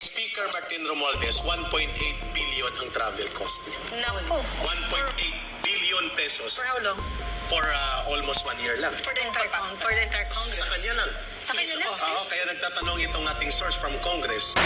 Speaker Martin Romualdez, 1.8 billion ang travel cost niya. Naku. 1.8 billion pesos For how long? for uh, almost one year lang. For the entire, con- for the entire Congress. Sa kanya lang. Sa kanya lang. Oo, kaya nagtatanong itong ating source from Congress.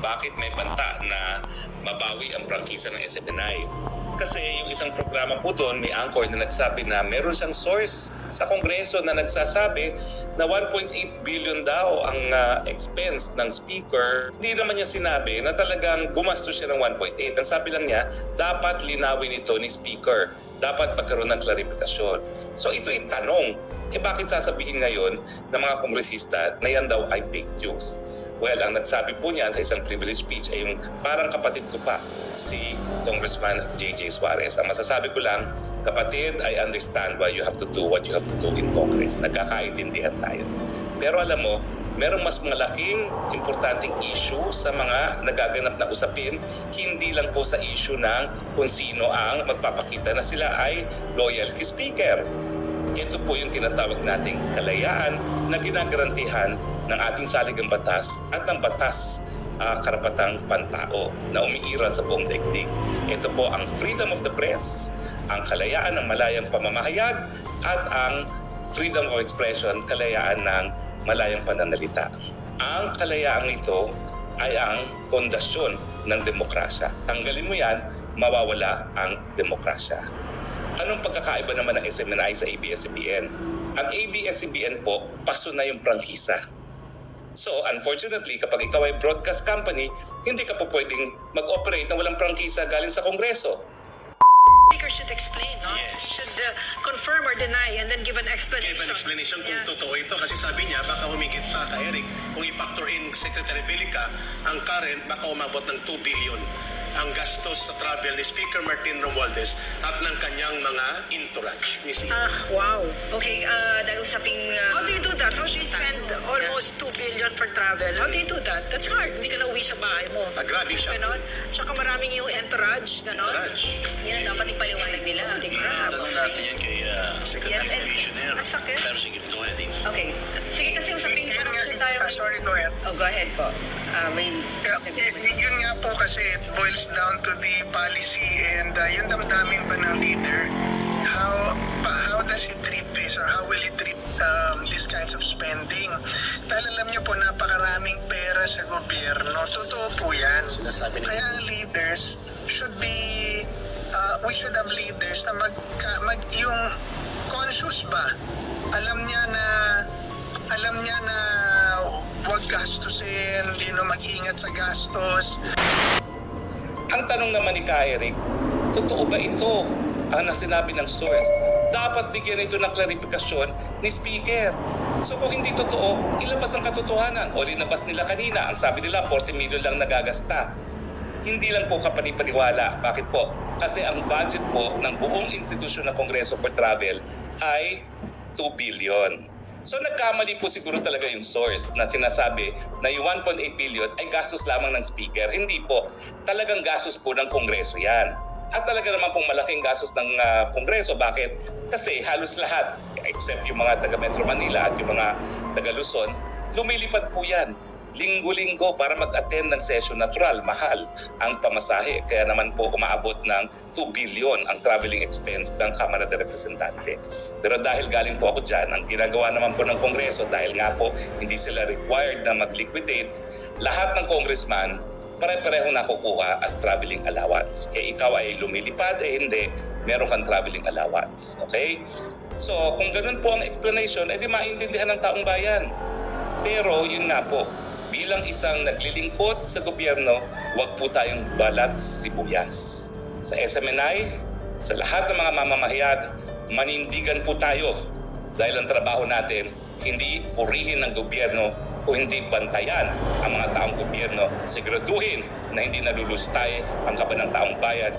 bakit may banta na mabawi ang prangkisa ng SMNI. Kasi yung isang programa po doon, may anchor na nagsabi na meron siyang source sa Kongreso na nagsasabi na 1.8 billion daw ang ah, expense ng speaker. Hindi naman niya sinabi na talagang gumastos siya ng 1.8. Ang sabi lang niya, dapat linawin ito ni speaker. Dapat magkaroon ng klarifikasyon. So ito yung tanong, eh bakit sasabihin ngayon ng mga kongresista na yan daw ay fake news? Well, ang nagsabi po niyan sa isang privilege speech ay yung parang kapatid ko pa, si Congressman J.J. Suarez. Ang masasabi ko lang, kapatid, I understand why you have to do what you have to do in Congress. Nagkakaintindihan tayo. Pero alam mo, merong mas malaking importanteng issue sa mga nagaganap na usapin, hindi lang po sa issue ng kung sino ang magpapakita na sila ay loyal kay speaker. Ito po yung tinatawag nating kalayaan na ginagarantihan ng ating saligang batas at ng batas ah, karapatang pantao na umiiral sa buong daigdig. Ito po ang freedom of the press, ang kalayaan ng malayang pamamahayag at ang freedom of expression, kalayaan ng malayang pananalita. Ang kalayaang ito ay ang pundasyon ng demokrasya. Tanggalin mo yan, mawawala ang demokrasya. Anong pagkakaiba naman ng SMNI sa ABS-CBN? Ang ABS-CBN po, paso na yung prangkisa. So, unfortunately, kapag ikaw ay broadcast company, hindi ka po pwedeng mag-operate na walang prangkisa galing sa Kongreso. Speaker should explain, no? Yes. He should uh, confirm or deny and then give an explanation. Give an explanation kung Yeah. totoo ito kasi sabi niya baka humigit pa ka Eric kung i-factor in Secretary Bilica ang current baka umabot ng 2 billion ang gastos sa travel ni Speaker Martin Romualdez at ng kanyang mga entourage. Miss Ah, wow. Okay, uh, dahil usaping... Uh, How do you do that? How almost 2 billion for travel? How do you do that? That's hard. Hindi ka na uwi sa bahay mo. A grabbing shop. Ganon. Tsaka maraming yung entourage. Ganon. Entourage. Yan ang dapat ipaliwanag nila. Holy crap. Tanong natin yan kay uh, Secretary Yes, and- Commissioner. Ang sakit. Pero sige, go ahead. Okay. Sige kasi usaping corruption tayo. Sorry, go ahead. Oh, go ahead po. Uh, may... Yeah, yun nga po kasi it boils down to the policy and uh, yung damdamin ba ng leader, how pa- how does he treat this or how will he treat um, these kinds of spending? Dahil alam niyo po, napakaraming pera sa gobyerno. Totoo po yan. Sinasabi ni Kaya ang leaders should be, uh, we should have leaders na mag, mag yung conscious ba? Alam niya na, alam niya na huwag gastusin, hindi no mag-ingat sa gastos. Ang tanong naman ni Ka Eric, totoo ba ito ang sinabi ng source? Dapat bigyan ito ng klarifikasyon ni Speaker. So kung hindi totoo, ilabas ang katotohanan. O linabas nila kanina, ang sabi nila 40 million lang nagagasta. Hindi lang po kapanipaniwala. Bakit po? Kasi ang budget po ng buong institusyon ng Kongreso for Travel ay 2 billion. So nagkamali po siguro talaga yung source na sinasabi na yung 1.8 billion ay gastos lamang ng speaker. Hindi po. Talagang gastos po ng Kongreso yan. At talaga naman pong malaking gastos ng ah, Kongreso. Bakit? Kasi halos lahat, except yung mga taga Metro Manila at yung mga taga Luzon, lumilipad po yan linggo-linggo para mag-attend ng session natural, mahal ang pamasahe. Kaya naman po umaabot ng 2 billion ang traveling expense ng Kamara de Representante. Pero dahil galing po ako dyan, ang ginagawa naman po ng Kongreso, dahil nga po hindi sila required na mag-liquidate, lahat ng congressman pare-pareho nakukuha as traveling allowance. Kaya ikaw ay lumilipad, eh hindi, meron kang traveling allowance. Okay? So, kung ganun po ang explanation, edi maintindihan ng taong bayan. Pero yun nga po, bilang isang naglilingkod sa gobyerno, huwag po tayong balat sibuyas. Sa SMNI, sa lahat ng mga mamamahayag, manindigan po tayo dahil ang trabaho natin hindi purihin ng gobyerno o hindi bantayan ang mga taong gobyerno. Siguraduhin na hindi nalulustay ang kaban ng taong bayan.